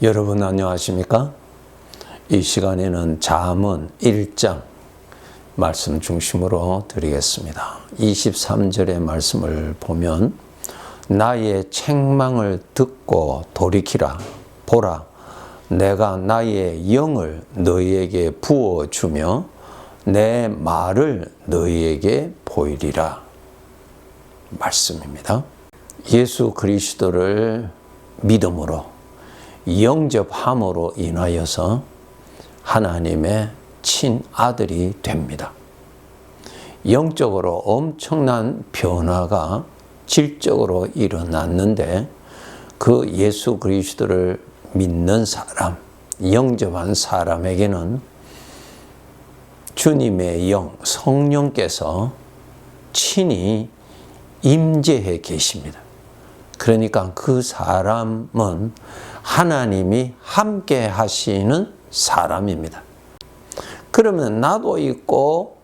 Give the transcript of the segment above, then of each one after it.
여러분 안녕하십니까? 이 시간에는 잠언 1장 말씀 중심으로 드리겠습니다. 23절의 말씀을 보면 나의 책망을 듣고 돌이키라 보라 내가 나의 영을 너희에게 부어 주며 내 말을 너희에게 보이리라 말씀입니다. 예수 그리스도를 믿음으로 영접함으로 인하여서 하나님의 친아들이 됩니다. 영적으로 엄청난 변화가 질적으로 일어났는데 그 예수 그리스도를 믿는 사람, 영접한 사람에게는 주님의 영, 성령께서 친히 임재해 계십니다. 그러니까 그 사람은 하나님이 함께 하시는 사람입니다. 그러면 나도 있고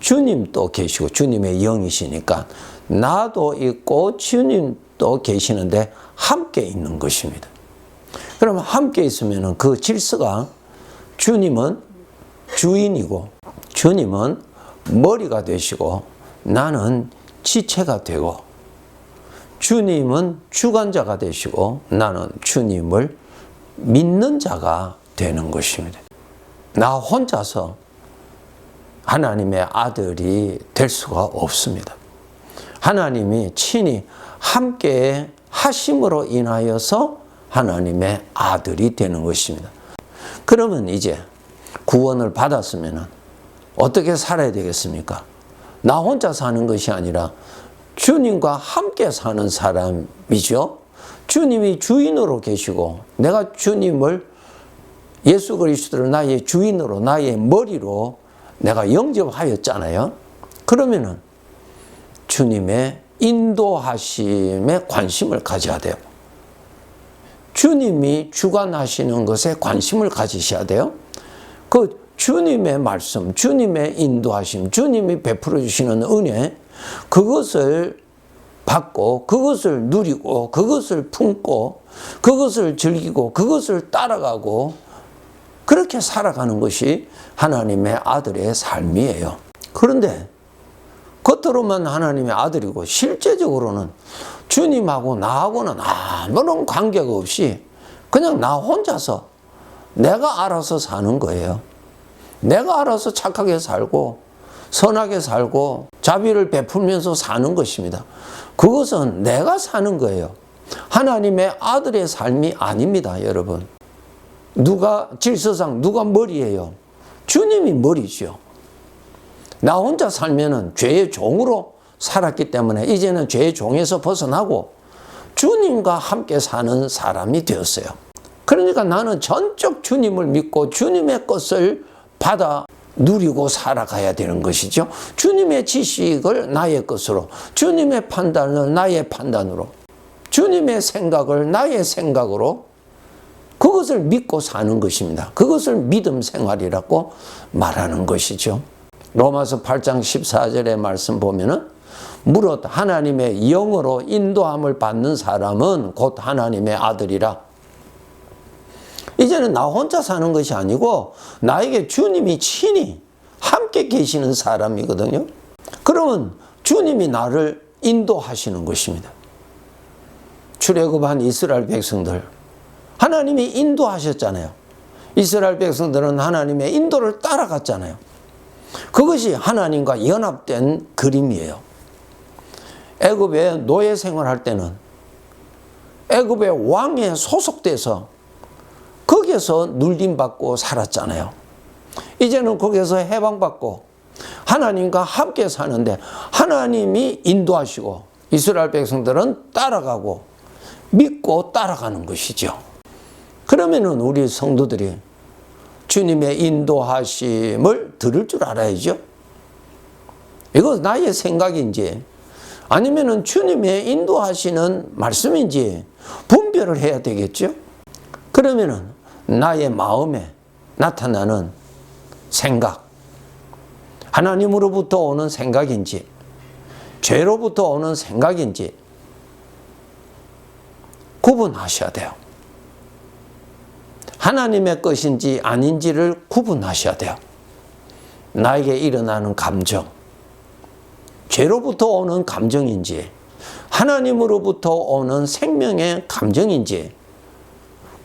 주님도 계시고 주님의 영이시니까 나도 있고 주님도 계시는데 함께 있는 것입니다. 그러면 함께 있으면 그 질서가 주님은 주인이고 주님은 머리가 되시고 나는 지체가 되고 주님은 주관자가 되시고 나는 주님을 믿는 자가 되는 것입니다. 나 혼자서 하나님의 아들이 될 수가 없습니다. 하나님이 친히 함께 하심으로 인하여서 하나님의 아들이 되는 것입니다. 그러면 이제 구원을 받았으면 어떻게 살아야 되겠습니까? 나 혼자 사는 것이 아니라 주님과 함께 사는 사람이죠. 주님이 주인으로 계시고 내가 주님을 예수 그리스도를 나의 주인으로 나의 머리로 내가 영접하였잖아요. 그러면은 주님의 인도하심에 관심을 가져야 돼요. 주님이 주관하시는 것에 관심을 가지셔야 돼요. 그 주님의 말씀, 주님의 인도하심, 주님이 베풀어 주시는 은혜, 그것을 받고, 그것을 누리고, 그것을 품고, 그것을 즐기고, 그것을 따라가고, 그렇게 살아가는 것이 하나님의 아들의 삶이에요. 그런데 겉으로만 하나님의 아들이고 실제적으로는 주님하고 나하고는 아무런 관계가 없이 그냥 나 혼자서 내가 알아서 사는 거예요. 내가 알아서 착하게 살고 선하게 살고 자비를 베풀면서 사는 것입니다. 그것은 내가 사는 거예요. 하나님의 아들의 삶이 아닙니다, 여러분. 누가 질서상 누가 머리예요? 주님이 머리죠. 나 혼자 살면은 죄의 종으로 살았기 때문에 이제는 죄의 종에서 벗어나고 주님과 함께 사는 사람이 되었어요. 그러니까 나는 전적 주님을 믿고 주님의 것을 받아 누리고 살아가야 되는 것이죠. 주님의 지식을 나의 것으로, 주님의 판단을 나의 판단으로, 주님의 생각을 나의 생각으로 그것을 믿고 사는 것입니다. 그것을 믿음 생활이라고 말하는 것이죠. 로마서 8장 14절의 말씀 보면은 무릇 하나님의 영으로 인도함을 받는 사람은 곧 하나님의 아들이라. 이제는 나 혼자 사는 것이 아니고 나에게 주님이 친히 함께 계시는 사람이거든요. 그러면 주님이 나를 인도하시는 것입니다. 출애굽한 이스라엘 백성들 하나님이 인도하셨잖아요. 이스라엘 백성들은 하나님의 인도를 따라갔잖아요. 그것이 하나님과 연합된 그림이에요. 애굽에 노예 생활할 때는 애굽의 왕에 소속돼서 거기에서 눌림 받고 살았잖아요. 이제는 거기에서 해방받고 하나님과 함께 사는데 하나님이 인도하시고 이스라엘 백성들은 따라가고 믿고 따라가는 것이죠. 그러면은 우리 성도들이 주님의 인도하심을 들을 줄 알아야죠. 이거 나의 생각인지 아니면은 주님의 인도하시는 말씀인지 분별을 해야 되겠죠. 그러면은 나의 마음에 나타나는 생각, 하나님으로부터 오는 생각인지, 죄로부터 오는 생각인지 구분하셔야 돼요. 하나님의 것인지 아닌지를 구분하셔야 돼요. 나에게 일어나는 감정, 죄로부터 오는 감정인지, 하나님으로부터 오는 생명의 감정인지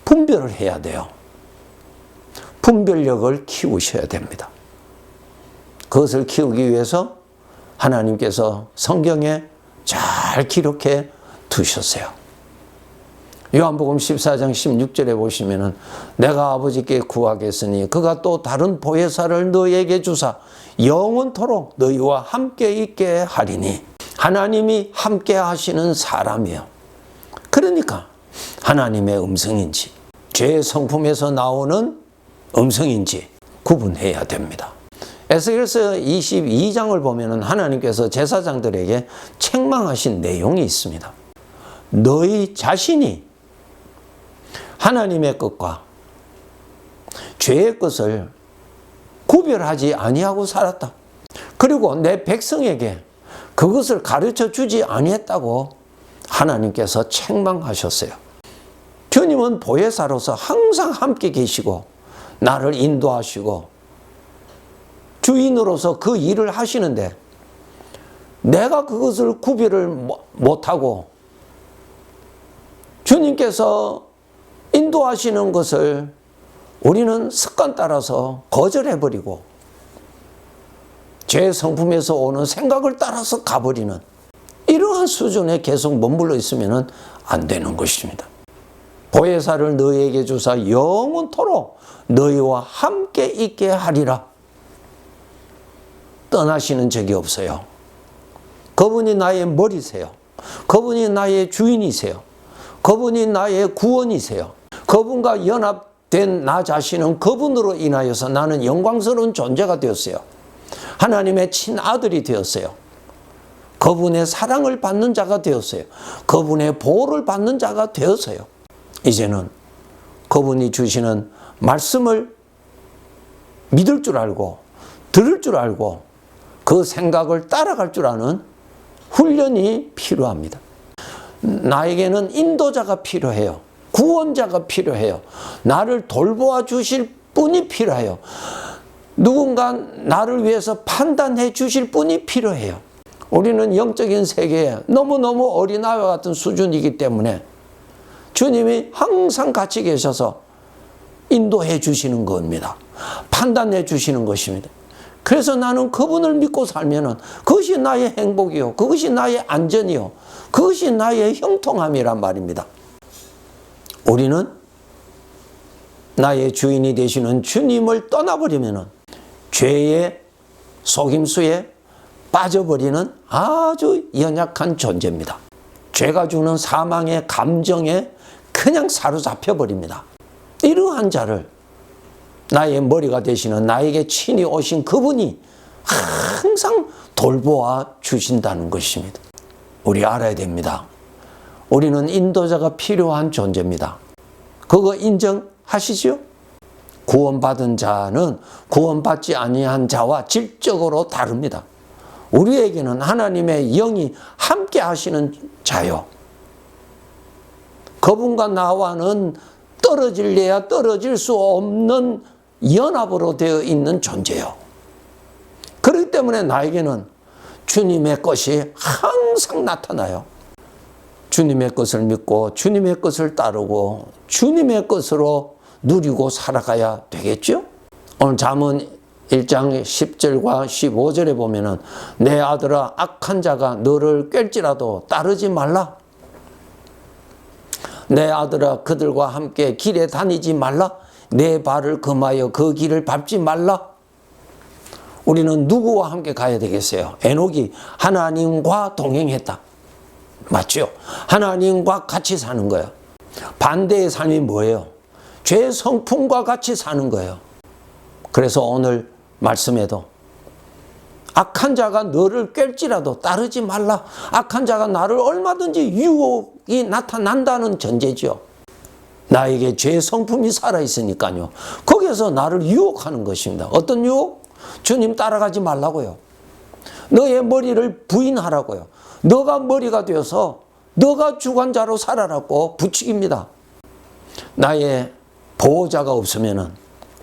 분별을 해야 돼요. 분별력을 키우셔야 됩니다. 그것을 키우기 위해서 하나님께서 성경에 잘 기록해 두셨어요. 요한복음 14장 16절에 보시면은 내가 아버지께 구하겠으니 그가 또 다른 보혜사를 너에게 주사 영원토록 너희와 함께 있게 하리니 하나님이 함께 하시는 사람이요. 그러니까 하나님의 음성인지 죄의 성품에서 나오는 음성인지 구분해야 됩니다. 에스겔서 22장을 보면은 하나님께서 제사장들에게 책망하신 내용이 있습니다. 너희 자신이 하나님의 것과 죄의 것을 구별하지 아니하고 살았다. 그리고 내 백성에게 그것을 가르쳐 주지 아니했다고 하나님께서 책망하셨어요. 주님은 보혜사로서 항상 함께 계시고 나를 인도하시고 주인으로서 그 일을 하시는데 내가 그것을 구별을 못하고 주님께서 인도하시는 것을 우리는 습관 따라서 거절해버리고 제 성품에서 오는 생각을 따라서 가버리는 이러한 수준에 계속 머물러 있으면 안 되는 것입니다. 보혜사를 너희에게 주사 영원토록 너희와 함께 있게 하리라. 떠나시는 적이 없어요. 그분이 나의 머리세요. 그분이 나의 주인이세요. 그분이 나의 구원이세요. 그분과 연합된 나 자신은 그분으로 인하여서 나는 영광스러운 존재가 되었어요. 하나님의 친아들이 되었어요. 그분의 사랑을 받는 자가 되었어요. 그분의 보호를 받는 자가 되었어요. 이제는 그분이 주시는 말씀을 믿을 줄 알고 들을 줄 알고 그 생각을 따라갈 줄 아는 훈련이 필요합니다. 나에게는 인도자가 필요해요. 구원자가 필요해요. 나를 돌보아 주실 분이 필요해요. 누군가 나를 위해서 판단해 주실 분이 필요해요. 우리는 영적인 세계에 너무너무 어린아이와 같은 수준이기 때문에 주님이 항상 같이 계셔서 인도해 주시는 겁니다. 판단해 주시는 것입니다. 그래서 나는 그분을 믿고 살면은 그것이 나의 행복이요. 그것이 나의 안전이요. 그것이 나의 형통함이란 말입니다. 우리는 나의 주인이 되시는 주님을 떠나버리면은 죄의 속임수에 빠져버리는 아주 연약한 존재입니다. 죄가 주는 사망의 감정에 그냥 사로잡혀 버립니다. 이러한 자를 나의 머리가 되시는 나에게 친히 오신 그분이 항상 돌보아 주신다는 것입니다. 우리 알아야 됩니다. 우리는 인도자가 필요한 존재입니다. 그거 인정하시죠? 구원받은 자는 구원받지 아니한 자와 질적으로 다릅니다. 우리에게는 하나님의 영이 함께 하시는 자요. 그분과 나와는 떨어질래야 떨어질 수 없는 연합으로 되어 있는 존재요. 그렇기 때문에 나에게는 주님의 것이 항상 나타나요. 주님의 것을 믿고 주님의 것을 따르고 주님의 것으로 누리고 살아가야 되겠죠? 오늘 잠언 1장 10절과 15절에 보면은 내 아들아 악한 자가 너를 꿰지라도 따르지 말라. 내 아들아 그들과 함께 길에 다니지 말라. 내 발을 금하여 그 길을 밟지 말라. 우리는 누구와 함께 가야 되겠어요? 에녹이 하나님과 동행했다. 맞죠? 하나님과 같이 사는 거예요. 반대의 삶이 뭐예요? 죄 성품과 같이 사는 거예요. 그래서 오늘 말씀에도 악한 자가 너를 깰지라도 따르지 말라. 악한 자가 나를 얼마든지 유혹이 나타난다는 전제죠. 나에게 죄 성품이 살아있으니까요. 거기에서 나를 유혹하는 것입니다. 어떤 유혹? 주님 따라가지 말라고요. 너의 머리를 부인하라고요. 너가 머리가 되어서 너가 주관자로 살아라고 부추깁니다. 나의 보호자가 없으면은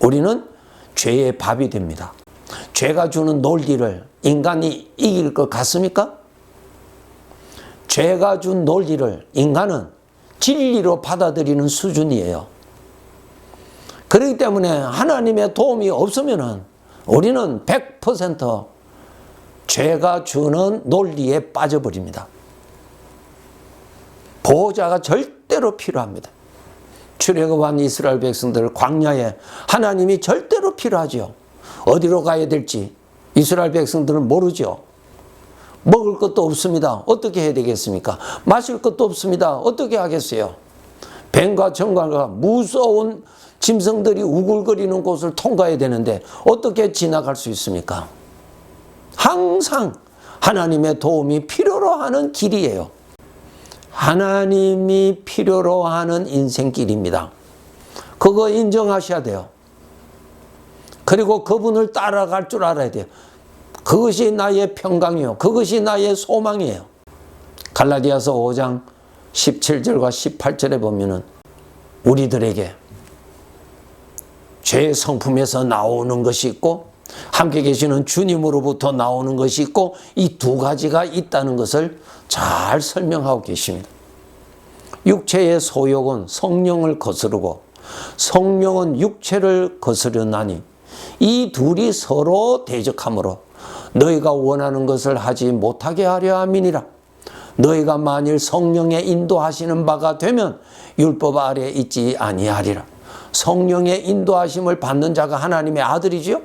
우리는 죄의 밥이 됩니다. 죄가 주는 논리를 인간이 이길 것 같습니까? 죄가 준 논리를 인간은 진리로 받아들이는 수준이에요. 그렇기 때문에 하나님의 도움이 없으면은 우리는 100% 죄가 주는 논리에 빠져버립니다. 보호자가 절대로 필요합니다. 출애굽한 이스라엘 백성들 광야에 하나님이 절대로 필요하죠. 어디로 가야 될지 이스라엘 백성들은 모르죠. 먹을 것도 없습니다. 어떻게 해야 되겠습니까? 마실 것도 없습니다. 어떻게 하겠어요? 뱀과 정갈과 무서운 짐승들이 우글거리는 곳을 통과해야 되는데 어떻게 지나갈 수 있습니까? 항상 하나님의 도움이 필요로 하는 길이에요. 하나님이 필요로 하는 인생길입니다. 그거 인정하셔야 돼요. 그리고 그분을 따라갈 줄 알아야 돼요. 그것이 나의 평강이요. 그것이 나의 소망이에요. 갈라디아서 5장 17절과 18절에 보면은 우리들에게 죄의 성품에서 나오는 것이 있고 함께 계시는 주님으로부터 나오는 것이 있고 이 두 가지가 있다는 것을 잘 설명하고 계십니다. 육체의 소욕은 성령을 거스르고 성령은 육체를 거스르나니 이 둘이 서로 대적하므로 너희가 원하는 것을 하지 못하게 하려 함이니라. 너희가 만일 성령의 인도하시는 바가 되면 율법 아래 있지 아니하리라. 성령의 인도하심을 받는 자가 하나님의 아들이지요.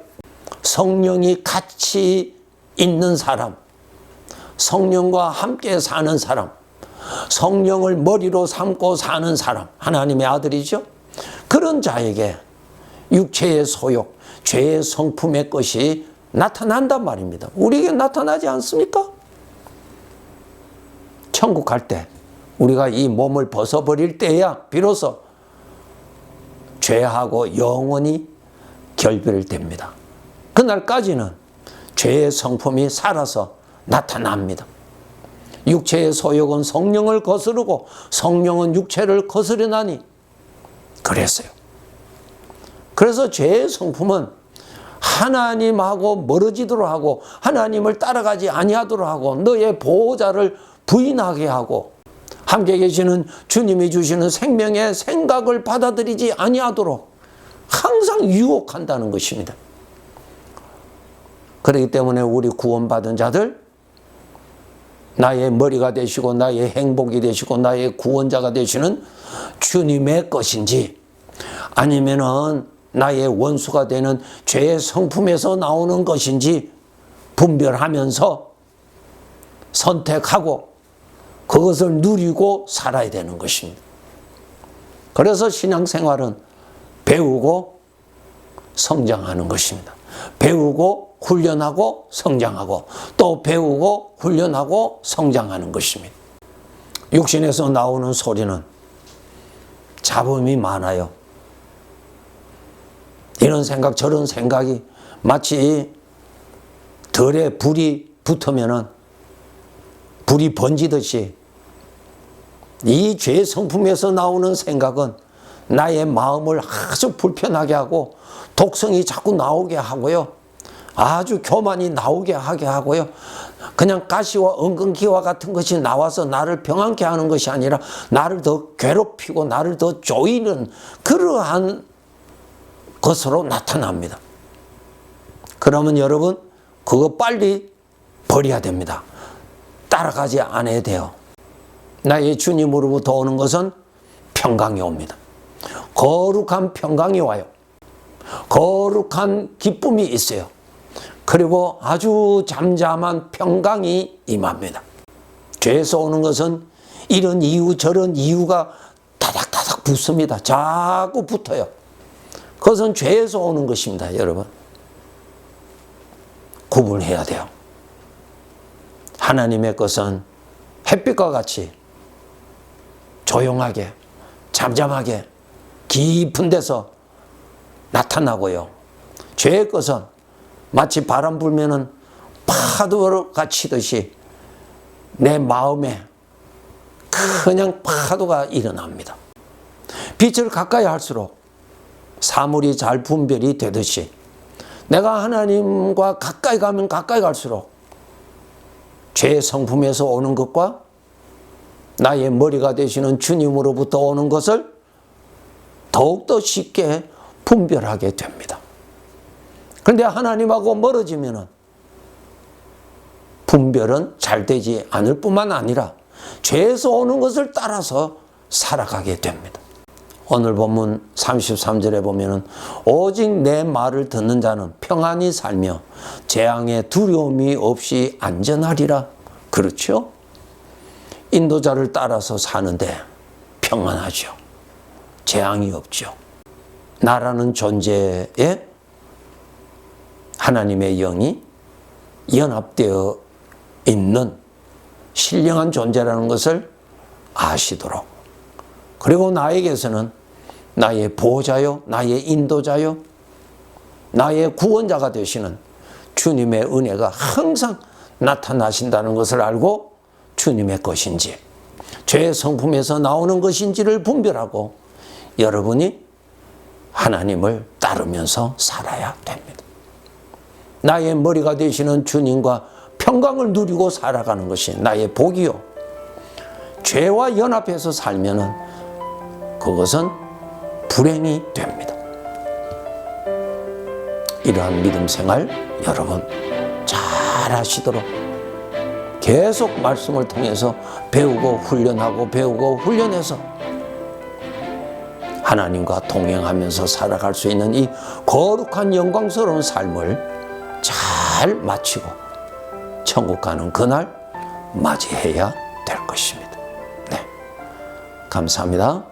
성령이 같이 있는 사람, 성령과 함께 사는 사람, 성령을 머리로 삼고 사는 사람, 하나님의 아들이죠. 그런 자에게 육체의 소욕, 죄의 성품의 것이 나타난단 말입니다. 우리에게 나타나지 않습니까? 천국 갈 때, 우리가 이 몸을 벗어버릴 때야 비로소 죄하고 영원히 결별됩니다. 그날까지는 죄의 성품이 살아서 나타납니다. 육체의 소욕은 성령을 거스르고 성령은 육체를 거스르나니 그랬어요. 그래서 죄의 성품은 하나님하고 멀어지도록 하고 하나님을 따라가지 아니하도록 하고 너의 보호자를 부인하게 하고 함께 계시는 주님이 주시는 생명의 생각을 받아들이지 아니하도록 항상 유혹한다는 것입니다. 그렇기 때문에 우리 구원받은 자들 나의 머리가 되시고 나의 행복이 되시고 나의 구원자가 되시는 주님의 것인지 아니면은 나의 원수가 되는 죄의 성품에서 나오는 것인지 분별하면서 선택하고 그것을 누리고 살아야 되는 것입니다. 그래서 신앙생활은 배우고 성장하는 것입니다. 배우고 훈련하고 성장하고 또 배우고 훈련하고 성장하는 것입니다. 육신에서 나오는 소리는 잡음이 많아요. 이런 생각 저런 생각이 마치 덜에 불이 붙으면은 불이 번지듯이 이 죄 성품에서 나오는 생각은 나의 마음을 아주 불편하게 하고 독성이 자꾸 나오게 하고요. 아주 교만이 나오게 하게 하고요. 그냥 가시와 은근기와 같은 것이 나와서 나를 평안케 하는 것이 아니라 나를 더 괴롭히고 나를 더 조이는 그러한 것으로 나타납니다. 그러면 여러분 그거 빨리 버려야 됩니다. 따라가지 않아야 돼요. 나의 주님으로부터 오는 것은 평강이 옵니다. 거룩한 평강이 와요. 거룩한 기쁨이 있어요. 그리고 아주 잠잠한 평강이 임합니다. 죄에서 오는 것은 이런 이유 저런 이유가 다닥다닥 붙습니다. 자꾸 붙어요. 그것은 죄에서 오는 것입니다, 여러분. 구분해야 돼요. 하나님의 것은 햇빛과 같이 조용하게, 잠잠하게, 깊은 데서 나타나고요. 죄의 것은 마치 바람 불면은 파도가 치듯이 내 마음에 그냥 파도가 일어납니다. 빛을 가까이 할수록 사물이 잘 분별이 되듯이 내가 하나님과 가까이 가면 가까이 갈수록 죄의 성품에서 오는 것과 나의 머리가 되시는 주님으로부터 오는 것을 더욱더 쉽게 분별하게 됩니다. 그런데 하나님하고 멀어지면은 분별은 잘 되지 않을 뿐만 아니라 죄에서 오는 것을 따라서 살아가게 됩니다. 오늘 본문 33절에 보면은 오직 내 말을 듣는 자는 평안히 살며 재앙의 두려움이 없이 안전하리라. 그렇죠? 인도자를 따라서 사는데 평안하죠. 재앙이 없죠. 나라는 존재에 하나님의 영이 연합되어 있는 신령한 존재라는 것을 아시도록 그리고 나에게서는 나의 보호자요, 나의 인도자요, 나의 구원자가 되시는 주님의 은혜가 항상 나타나신다는 것을 알고 주님의 것인지, 죄의 성품에서 나오는 것인지를 분별하고 여러분이 하나님을 따르면서 살아야 됩니다. 나의 머리가 되시는 주님과 평강을 누리고 살아가는 것이 나의 복이요. 죄와 연합해서 살면은 그것은 불행이 됩니다. 이러한 믿음 생활 여러분 잘 하시도록 계속 말씀을 통해서 배우고 훈련하고 배우고 훈련해서 하나님과 동행하면서 살아갈 수 있는 이 거룩한 영광스러운 삶을 잘 마치고 천국 가는 그날 맞이해야 될 것입니다. 네. 감사합니다.